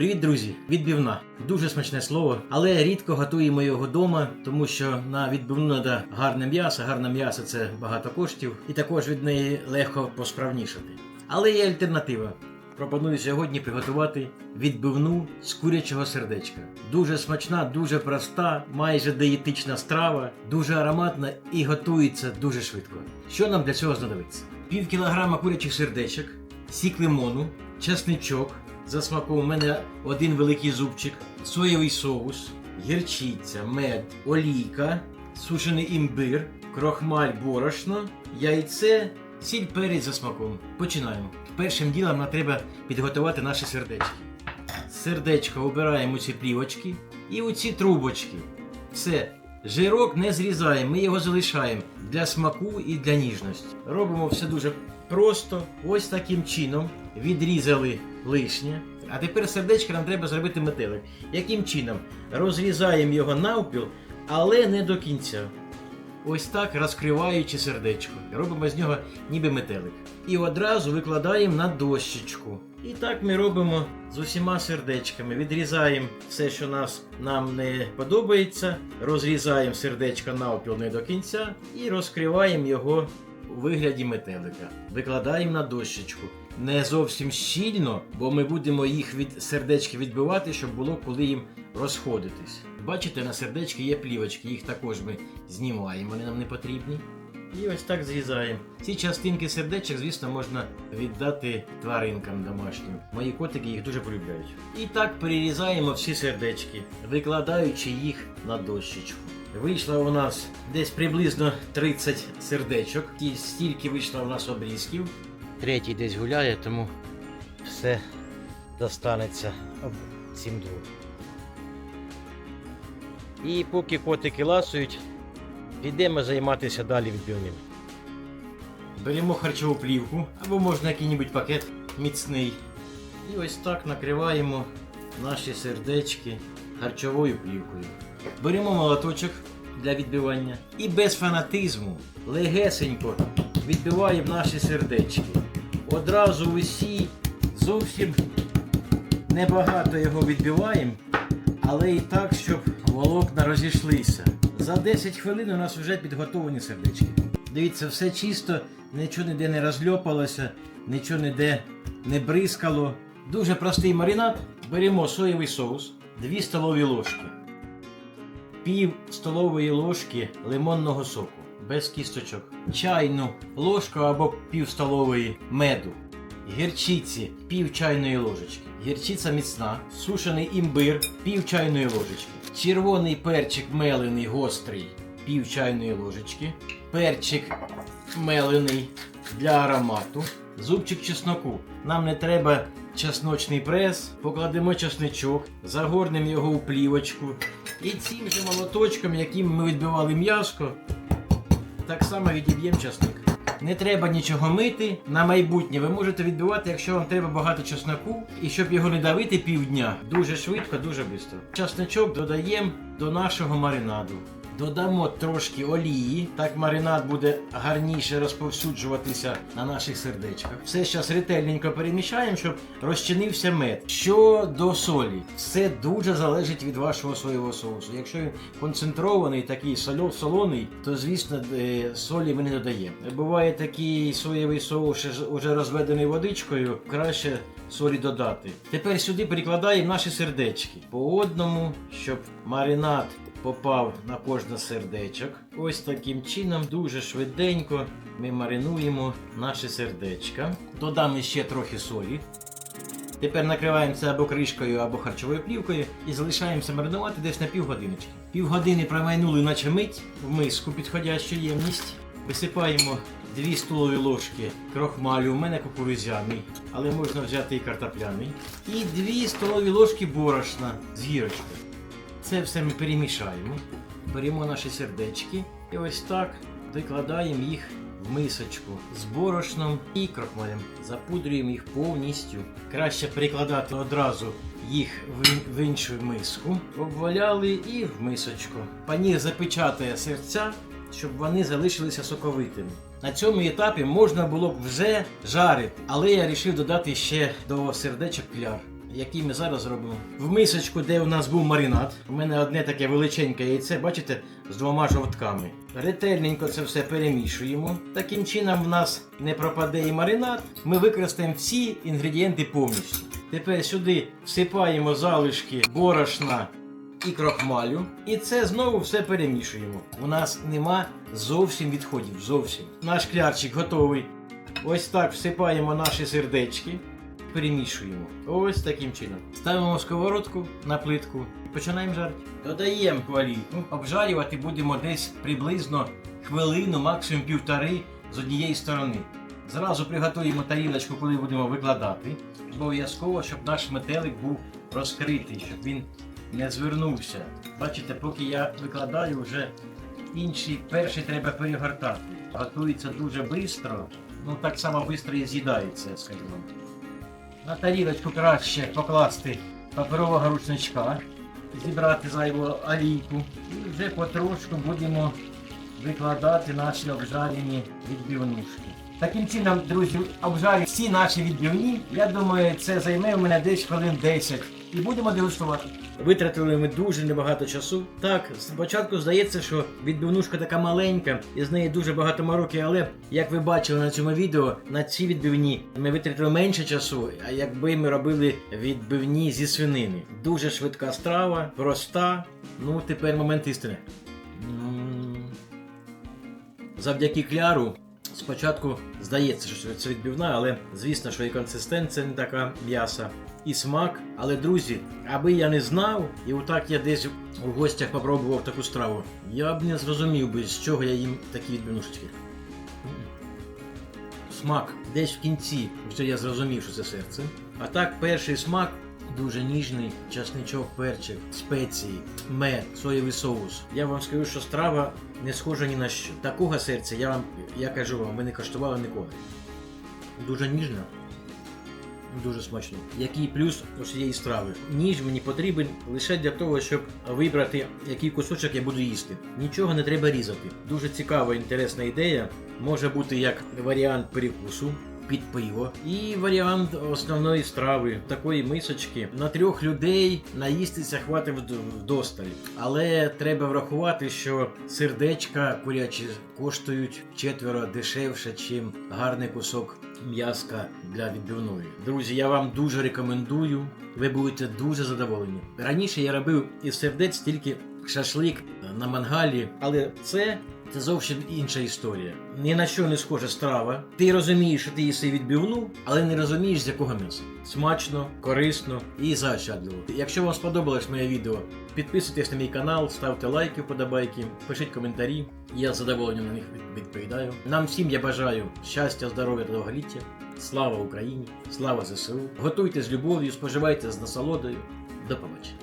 Привіт, друзі! Відбивна. Дуже смачне слово, але рідко готуємо його вдома, тому що на відбивну треба гарне м'ясо. Гарне м'ясо це багато коштів, і також від неї легко посправнішати. Але є альтернатива. Пропоную сьогодні приготувати відбивну з курячого сердечка. Дуже смачна, дуже проста, майже диєтична страва, дуже ароматна і готується дуже швидко. Що нам для цього знадобиться? Пів кілограма курячих сердечок, сік лимону, чесничок. За у мене один великий зубчик, соєвий соус, гірчиця, мед, олійка, сушений імбир, крохмаль борошно, яйце, сіль перець за смаком. Починаємо. Першим ділом нам треба підготувати наші сердечки. Сердечко обираємо ці плівочки і у ці трубочки. Все. Жирок не зрізаємо, ми його залишаємо для смаку і для ніжності. Робимо все дуже просто. Ось таким чином відрізали лишнє. А тепер сердечко нам треба зробити метелик. Яким чином? Розрізаємо його навпіл, але не до кінця. Ось так розкриваючи сердечко. Робимо з нього ніби метелик. І одразу викладаємо на дощечку. І так ми робимо з усіма сердечками. Відрізаємо все, що нас, нам не подобається, розрізаємо сердечко навпіл не до кінця і розкриваємо його у вигляді метелика. Викладаємо на дощечку. Не зовсім щільно, бо ми будемо їх від сердечки відбивати, щоб було коли їм розходитись. Бачите, на сердечки є плівочки, їх також ми знімаємо, вони нам не потрібні. І ось так зрізаємо. Ці частинки сердечок, звісно, можна віддати тваринкам домашнім. Мої котики їх дуже полюбляють. І так перерізаємо всі сердечки, викладаючи їх на дощечку. Вийшло у нас десь приблизно 30 сердечок. І стільки вийшло у нас обрізків. Третій десь гуляє, тому все достанеться об цим двом. І поки котики ласують, підемо займатися далі відбивним. Беремо харчову плівку або можна який-небудь пакет міцний. І ось так накриваємо наші сердечки харчовою плівкою. Беремо молоточок для відбивання і без фанатизму легесенько відбиваємо наші сердечки. Одразу усі зовсім небагато його відбиваємо, але і так, щоб волокна розійшлися. За 10 хвилин у нас вже підготовлені сердечки. Дивіться, все чисто, нічого ніде не розльопалося, нічого ніде не бризкало. Дуже простий маринад. Беремо соєвий соус, 2 столові ложки, пів столової ложки лимонного соку без кісточок, чайну ложку або пів столової меду, гірчиці пів чайної ложечки. Гірчиця міцна, сушений імбир пів чайної ложечки, червоний перчик мелений гострий пів чайної ложечки, перчик мелений для аромату, зубчик чесноку. Нам не треба чесночний прес, покладемо чесничок, загорнемо його у плівочку. І цим же молоточком, яким ми відбивали м'яско, так само відіб'ємо часник. Не треба нічого мити. На майбутнє ви можете відбивати, якщо вам треба багато чесноку, і щоб його не давити півдня, дуже швидко, дуже швидко. Часничок додаємо до нашого маринаду. Додамо трошки олії, так маринад буде гарніше розповсюджуватися на наших сердечках. Все зараз ретельненько перемішаємо, щоб розчинився мед. Що солі, все дуже залежить від вашого соєвого соусу. Якщо він концентрований, такий соло- солоний, то звісно е, солі ми не додаємо. Буває такий соєвий соус, уже розведений водичкою, краще солі додати. Тепер сюди перекладаємо наші сердечки по одному, щоб маринад попав на кожне сердечок. Ось таким чином, дуже швиденько ми маринуємо наші сердечка. Додамо ще трохи солі. Тепер накриваємо це або кришкою, або харчовою плівкою і залишаємося маринувати десь на півгодиночки. Півгодини промайнули, наче мить в миску підходящу ємність. Висипаємо 2 столові ложки крохмалю, у мене кукурудзяний, але можна взяти і картопляний. І 2 столові ложки борошна з гірочкою. Це все ми перемішаємо. Беремо наші сердечки і ось так викладаємо їх в мисочку з борошном і крохмалем. Запудрюємо їх повністю. Краще перекладати одразу їх в, іншу миску. Обваляли і в мисочку. Панір запечатає серця, щоб вони залишилися соковитими. На цьому етапі можна було б вже жарити, але я вирішив додати ще до сердечок кляр. Який ми зараз робимо. В мисочку, де у нас був маринад, у мене одне таке величеньке яйце, бачите, з двома жовтками. Ретельненько це все перемішуємо. Таким чином в нас не пропаде і маринад. Ми використаємо всі інгредієнти повністю. Тепер сюди всипаємо залишки борошна і крохмалю. І це знову все перемішуємо. У нас нема зовсім відходів. Зовсім. Наш клярчик готовий. Ось так всипаємо наші сердечки, перемішуємо. Ось таким чином. Ставимо сковородку на плитку і починаємо жарити. Додаємо олійку. Обжарювати будемо десь приблизно хвилину, максимум півтори з однієї сторони. Зразу приготуємо тарілочку, коли будемо викладати. Обов'язково, щоб наш метелик був розкритий, щоб він не звернувся. Бачите, поки я викладаю, вже інші перший треба перегортати. Готується дуже швидко, ну так само швидко і з'їдається, вам. На тарілочку краще покласти паперового рушничка, зібрати зайву олійку і вже потрошку будемо викладати наші обжарені відбивнушки. Таким чином, друзі, обжарю всі наші відбивні. Я думаю, це займе у мене десь хвилин 10. І будемо дегустувати. Витратили ми дуже небагато часу. Так, спочатку здається, що відбивнушка така маленька, і з неї дуже багато мороки, але як ви бачили на цьому відео, на ці відбивні ми витратили менше часу, а якби ми робили відбивні зі свинини. Дуже швидка страва, проста. Ну, тепер момент істини. Завдяки кляру. Спочатку здається, що це відбивна, але звісно, що і консистенція не така м'яса, і смак. Але друзі, аби я не знав, і отак я десь у гостях попробував таку страву, я б не зрозумів би, з чого я їм такі відбивнушечки. Смак десь в кінці, вже я зрозумів, що це серце. А так, перший смак дуже ніжний, часничок, перчик, спеції, мед, соєвий соус. Я вам скажу, що страва не схожа ні на що. Такого серця я вам, я кажу вам, ми не каштували ніколи. Дуже ніжна. Дуже смачно. Який плюс у цієї страви? Ніж мені потрібен лише для того, щоб вибрати, який кусочок я буду їсти. Нічого не треба різати. Дуже цікава, інтересна ідея. Може бути як варіант перекусу під пиво, і варіант основної страви такої мисочки. На трьох людей наїстися хватить вд- вдосталь. Але треба врахувати, що сердечка курячі коштують четверо дешевше, чим гарний кусок м'яска для відбивної. Друзі, я вам дуже рекомендую. Ви будете дуже задоволені. Раніше я робив із сердець тільки шашлик на мангалі, але це. Це зовсім інша історія. Ні на що не схожа страва. Ти розумієш, що ти їси відбивну, але не розумієш, з якого м'яса. Смачно, корисно і заощадливо. Якщо вам сподобалось моє відео, підписуйтесь на мій канал, ставте лайки, вподобайки, пишіть коментарі. Я з задоволенням на них відповідаю. Нам всім я бажаю щастя, здоров'я та довголіття. Слава Україні! Слава ЗСУ! Готуйте з любов'ю, споживайте з насолодою. До побачення!